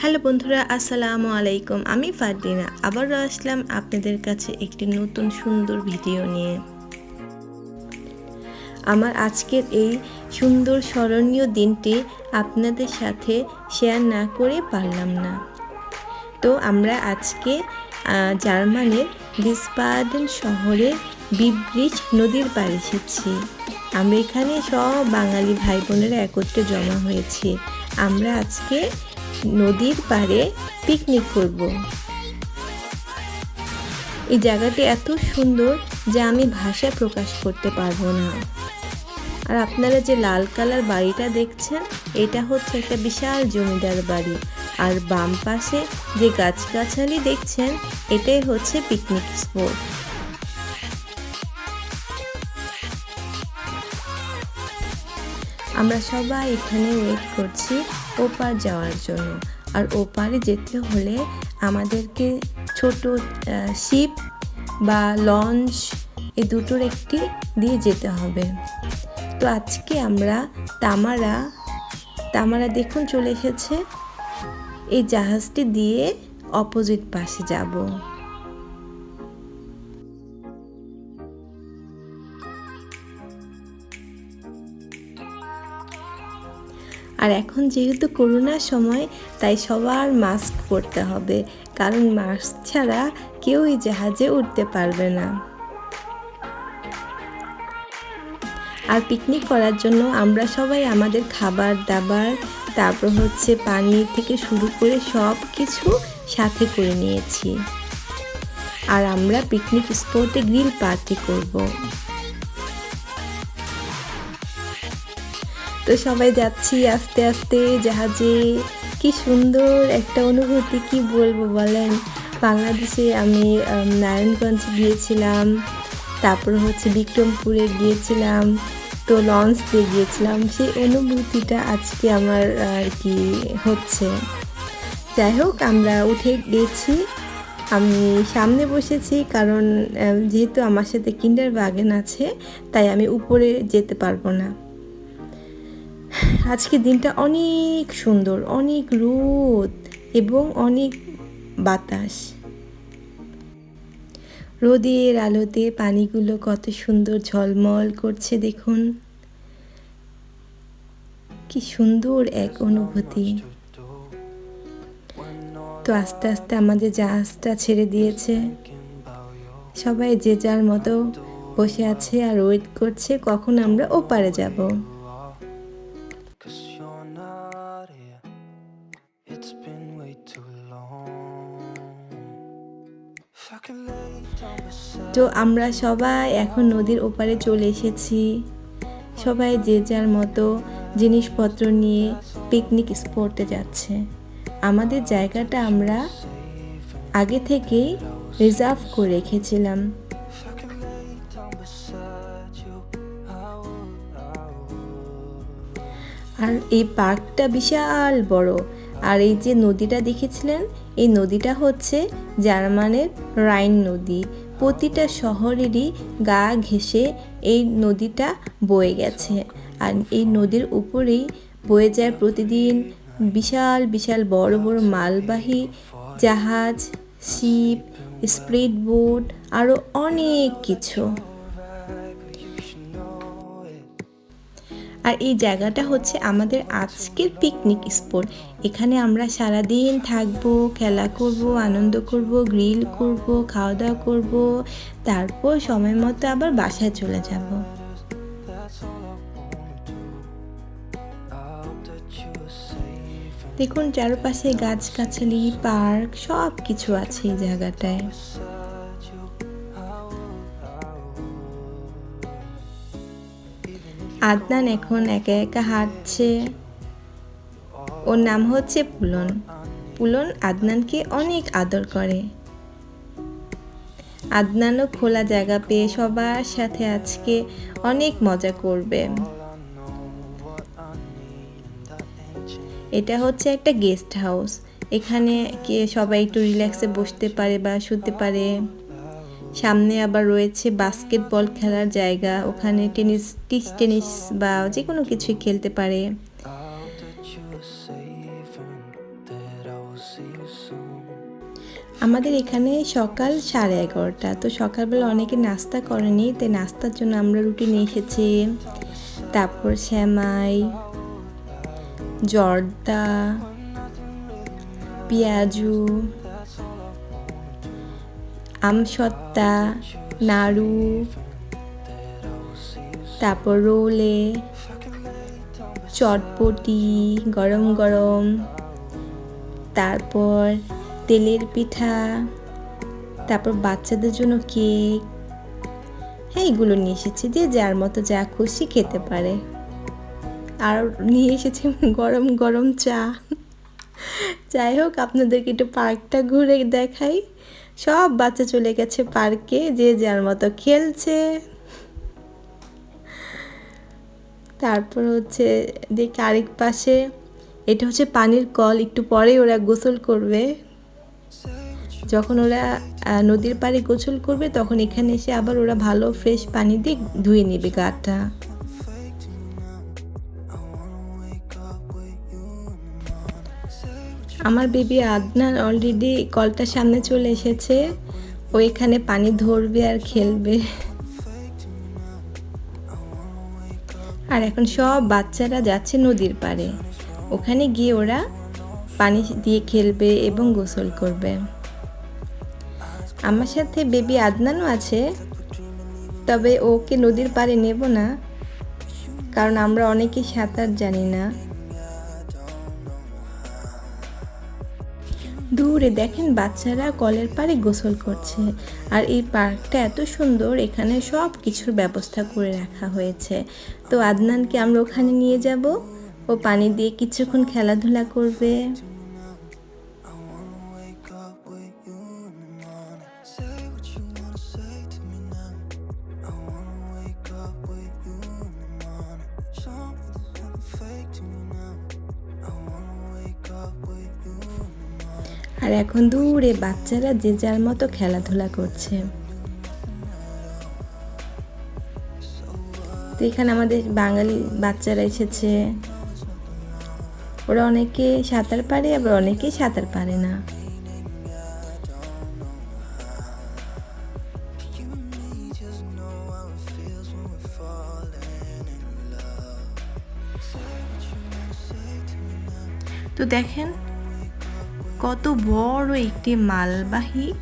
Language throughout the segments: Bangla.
হ্যালো বন্ধুরা, আসসালামু আলাইকুম। আমি ফারদিনা, আবারও আসলাম আপনাদের কাছে একটি নতুন সুন্দর ভিডিও নিয়ে। আমার আজকের এই সুন্দর স্মরণীয় দিনটি আপনাদের সাথে শেয়ার না করে পারলাম না। তো আমরা আজকে জার্মানির বিসবাডেন শহরে বিব্রিজ নদীর পাড়ে এসেছি। আমরা এখানে সব বাঙালি ভাই বোনেরা একত্রে জমা হয়েছি। আমরা আজকে নদীর পাড়ে পিকনিক করব। এই জায়গাটি এত সুন্দর যে আমি ভাষায় প্রকাশ করতে পারব না। আর আপনারা যে লাল কালার বাড়িটা দেখছেন, এটা হচ্ছে একটা বিশাল জমিদার বাড়ি। আর বাম পাশে যে গাছগাছালি দেখছেন, এটাই হচ্ছে পিকনিক স্পট আমরা সবাই এখানে ওয়েট করছি ওপার যাওয়ার জন্য। আর ওপারে যেতে হলে আমাদেরকে ছোট শিপ বা লঞ্চ এ দুটোর একটি দিয়ে যেতে হবে। তো আজকে আমরা তামারা তামারা দেখুন চলে এসেছে। এই জাহাজটি দিয়ে অপোজিট পাশে যাব। আর এখন যেহেতু করোনার সময়, তাই সবার মাস্ক পরতে হবে। কারণ মাস্ক ছাড়া কেউই জাহাজে উঠতে পারবে না। আর পিকনিক করার জন্য আমরা সবাই আমাদের খাবার দাবার, তারপর হচ্ছে পানি থেকে শুরু করে সব কিছু সাথে করে নিয়েছি। আর আমরা পিকনিক স্পটে গ্রিল পার্টি করব। তো সবাই যাচ্ছি আস্তে আস্তে জাহাজে। কি সুন্দর একটা অনুভূতি, কি বলব বলেন? বাংলাদেশে আমি নারায়ণগঞ্জ গিয়েছিলাম, তারপর হচ্ছে বিক্রমপুরে গিয়েছিলাম, তো লঞ্চ দিয়ে গিয়েছিলাম। সেই অনুভূতিটা আজকে আমার আর কি হচ্ছে। যাই হোক, আমরা উঠে গেছি। আমি সামনে বসেছি কারণ যেহেতু আমার সাথে কিন্ডার বাগান আছে, তাই আমি উপরে যেতে পারব না। আজকে দিনটা অনেক সুন্দর, অনেক রোদ এবং অনেক বাতাস। রোদের আলোতে পানিগুলো কত সুন্দর ঝলমল করছে দেখুন। কি সুন্দর এক অনুভূতি। তো আস্তে আস্তে আমাদের জাহাজটা ছেড়ে দিয়েছে, সবাই যে যার মতো বসে আছে আর ওয়েট করছে, কখন আমরা ওপারে যাব। তো আমরা সবাই এখন নদীর ওপারে চলে এসেছি। সবাই যে যার মতো জিনিসপত্র নিয়ে পিকনিক স্পটে যাচ্ছে। আমাদের জায়গাটা আমরা আগে থেকেই রিজার্ভ করে রেখেছিলাম. আর এই পার্কটা বিশাল বড়। আর এই যে নদীটা দেখেছিলেন? এই নদীটা হচ্ছে জার্মানের রাইন নদী। প্রতিটা শহরেরই গা ঘেঁষে এই নদীটা বয়ে গেছে। আর এই নদীর উপরেই বয়ে যায় প্রতিদিন বিশাল বিশাল বড় বড় মালবাহী জাহাজ, শিপ স্প্রিড বোট আরও অনেক কিছু। আর এই জায়গাটা হচ্ছে আমাদের আজকের পিকনিক স্পট এখানে আমরা সারাদিন থাকব, খেলা করব, আনন্দ করব গ্রিল করব খাওয়া দাওয়া করব, তারপর সময় মতো আবার বাসায় চলে যাব। দেখুন, চারপাশে গাছগাছালি পার্ক সব কিছু আছে এই জায়গাটায়। আদনান এখন একা একা হাঁটছে। ওর নাম হচ্ছে পুলন। পুলন আদনানকে অনেক আদর করে। আদনানও খোলা জায়গা পেয়ে সবার সাথে আজকে অনেক মজা করবে। এটা হচ্ছে একটা গেস্ট হাউস। এখানে কে সবাই একটু রিল্যাক্সে বসতে পারে বা শুতে পারে। সামনে আবার রয়েছে বাস্কেটবল খেলার জায়গা। ওখানে টেনিস, টিস টেনিস বা যে কোনো কিছুই খেলতে পারে। আমাদের এখানে সকাল সাড়ে এগারোটা। তো সকালবেলা অনেকে নাস্তা করেনি, তাই নাস্তার জন্য আমরা রুটি নিয়ে এসেছি। তারপর শ্যামাই জর্দা, পেঁয়াজু আমসত্তা, নাড়ু, তারপর রোলে, চটপটি, গরম গরম, তারপর তেলের পিঠা, তারপর বাচ্চাদের জন্য কেক। হ্যাঁ এগুলো নিয়ে এসেছি যে যার মতো যা খুশি খেতে পারে। আর নিয়ে এসেছি গরম গরম চা। যাই হোক, আপনাদেরকে একটু পার্কটা ঘুরে দেখাই। সব বাচ্চা চলে গেছে পার্কে, যে যার মতো খেলছে। তারপর হচ্ছে দেখি আরেক পাশে, এটা হচ্ছে পানির কল, একটু পরেই ওরা গোসল করবে। যখন ওরা নদীর পাড়ে গোসল করবে, তখন এখানে এসে আবার ওরা ভালো ফ্রেশ পানি দিয়ে ধুয়ে নেবে গাটা। আমার বেবি আদনান অলরেডি কলটার সামনে চলে এসেছে। ও এখানে পানি ধরবে আর খেলবে। আর এখন সব বাচ্চারা যাচ্ছে নদীর পাড়ে। ওখানে গিয়ে ওরা পানি দিয়ে খেলবে এবং গোসল করবে। আমার সাথে বেবি আদনানও আছে, তবে ওকে নদীর পাড়ে নেব না, কারণ আমরা অনেকেই সাঁতার জানি না। দূরে দেখেন বাচ্চারা কলের পাড়ে গোসল করছে। আর এই পার্কটা এত সুন্দর, এখানে সব কিছুর ব্যবস্থা করে রাখা হয়েছে। তো আদনানকে আমরা ওখানে নিয়ে যাব। ও পানি দিয়ে কিছুক্ষণ খেলাধুলা করবে। আর এখন দূরে বাচ্চারা যে যার মতো খেলাধুলা করছে। তো এখানে আমাদের বাঙালি বাচ্চারা এসেছে। ওরা অনেকে সাঁতার পারে, আবার অনেকেই সাঁতার পারে না। তো দেখেন কত বড় একটি মালবাহী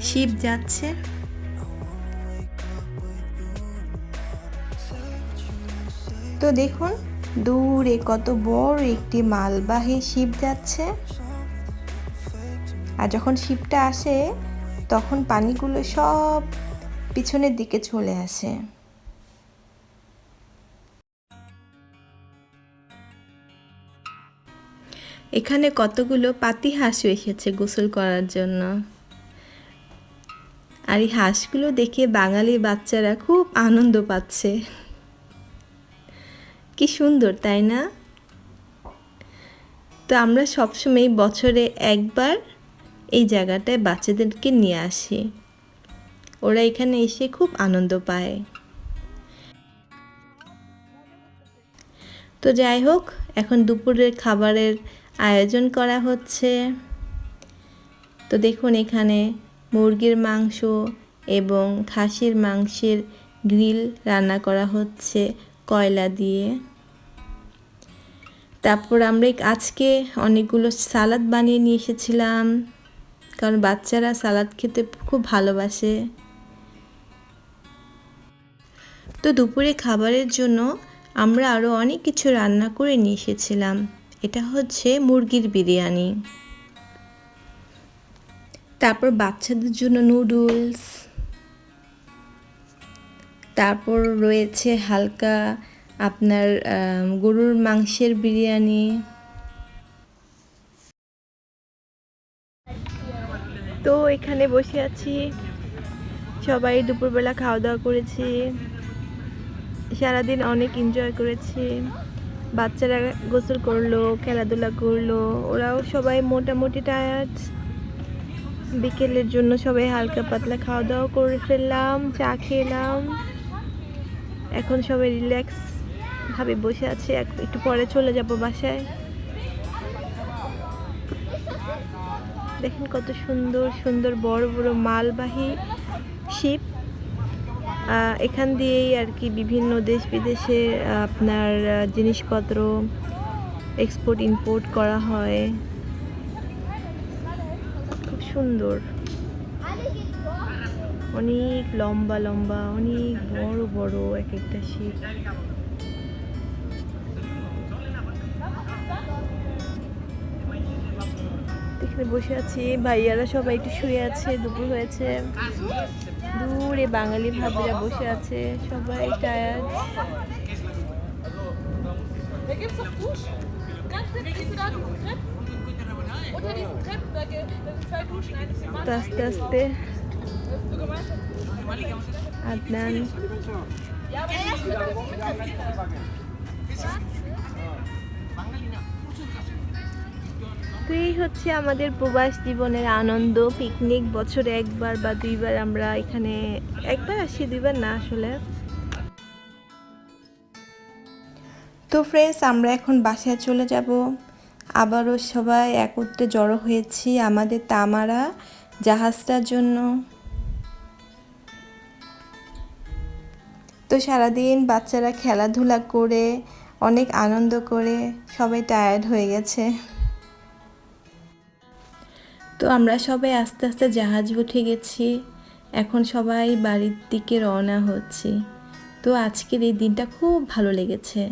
শিপ যাচ্ছে। তো দেখুন, দূরে কত বড় একটি মালবাহী শিপ যাচ্ছে। আর যখন শিপটা আসে, তখন পানিগুলো সব পিছনের দিকে চলে আসে। এখানে কতগুলো পাতি হাঁসও এসেছে গোসল করার জন্য। আর এই হাঁসগুলো দেখে বাঙালি বাচ্চারা খুব আনন্দ পাচ্ছে। কি সুন্দর, তাই না? তো আমরা সবসময় বছরে একবার এই জায়গাটায় বাচ্চাদেরকে নিয়ে আসি। ওরা এখানে এসে খুব আনন্দ পায়। তো যাই হোক, এখন দুপুরের খাবারের আয়োজন করা হচ্ছে। তো দেখুন এখানে মুরগির মাংস এবং খাসির মাংসের গ্রিল রান্না করা হচ্ছে কয়লা দিয়ে। তারপর আমরা আজকে অনেকগুলো সালাদ বানিয়ে নিয়ে এসেছিলাম, কারণ বাচ্চারা সালাদ খেতে খুব ভালোবাসে। তো দুপুরে খাবারের জন্য আমরা আরও অনেক কিছু রান্না করে নিয়ে এসেছিলাম। এটা হচ্ছে মুরগির বিরিয়ানি। তারপর বাচ্চাদের জন্য নুডলস। তারপর রয়েছে হালকা আপনার গরুর মাংসের বিরিয়ানি। তো এখানে বসে আছি। সবাই দুপুরবেলা খাওয়া দাওয়া করেছি। সারাদিন অনেক এনজয় করেছি। বাচ্চারা গোসল করল, খেলাধুলা করল, ওরাও সবাই মোটামুটি টায়ার্ড বিকেলের জন্য সবাই হালকা পাতলা খাওয়া দাওয়া করে ফেললাম, চা খেলাম। এখন সবাই রিল্যাক্স ভাবে বসে আছে, এক- একটু পরে চলে যাব বাসায়। দেখেন কত সুন্দর সুন্দর বড় বড় মালবাহী শিপ। এখান দিয়েই আর কি বিভিন্ন দেশ বিদেশে আপনার জিনিসপত্র এক্সপোর্ট ইম্পোর্ট করা হয়। খুব সুন্দর। অনেক লম্বা লম্বা, অনেক বড় বড় এক একটা শিপ এখানে বসে আছি, ভাইয়ারা সবাই একটু শুয়ে আছে, দুপুর হয়েছে। দূরে বাঙালি ভাবিরা বসে আছে সবাই tired Da gibt's doch Ja, aber erst mit der mit der তো এই হচ্ছে আমাদের প্রবাস জীবনের আনন্দ পিকনিক বছরে একবার বা দুইবার আমরা এখানে একবার আসি দুইবার না আসলে। তো ফ্রেন্ডস আমরা এখন বাসায় চলে যাব। আবারও সবাই একত্রে জড়ো হয়েছি আমাদের তামারা জাহাজটার জন্য। তো সারাদিন বাচ্চারা খেলাধুলা করে অনেক আনন্দ করে সবাই টায়ার্ড হয়ে গেছে। তো আমরা সবাই আস্তে আস্তে জাহাজ উঠে গেছি। এখন সবাই বাড়ির দিকে রওনা হচ্ছি। তো আজকের এই দিনটা খুব ভালো লেগেছে।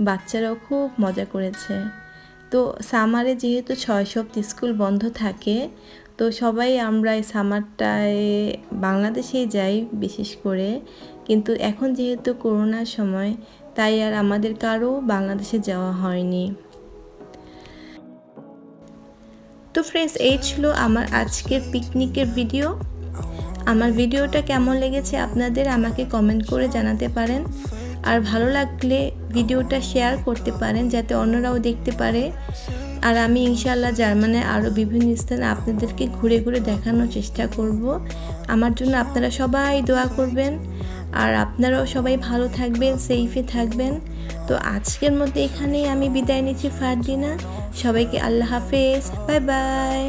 বাচ্চারাও খুব মজা করেছে। তো সামারে যেহেতু ছয় সপ্তাহ স্কুল বন্ধ থাকে, তো সবাই আমরা এই সামারটায় বাংলাদেশেই যাই বিশেষ করে। কিন্তু এখন যেহেতু করোনার সময়, তাই আর আমাদের কারও বাংলাদেশে যাওয়া হয়নি। তো ফ্রেন্ডস এই ছিল আমার আজকের পিকনিকের ভিডিও আমার ভিডিওটা কেমন লেগেছে আপনাদের আমাকে কমেন্ট করে জানাতে পারেন। আর ভালো লাগলে ভিডিওটা শেয়ার করতে পারেন যাতে অন্যরাও দেখতে পারে। আর আমি ইনশাল্লাহ জার্মানের আরও বিভিন্ন স্থানে আপনাদেরকে ঘুরে ঘুরে দেখানোর চেষ্টা করব। আমার জন্য আপনারা সবাই দোয়া করবেন। আর আপনারাও সবাই ভালো থাকবেন সেফে থাকবেন। তো আজকের মধ্যে এখানেই আমি বিদায় নিচ্ছি, ফারদিনা। সবাইকে আল্লাহ হাফেজ বাই বাই।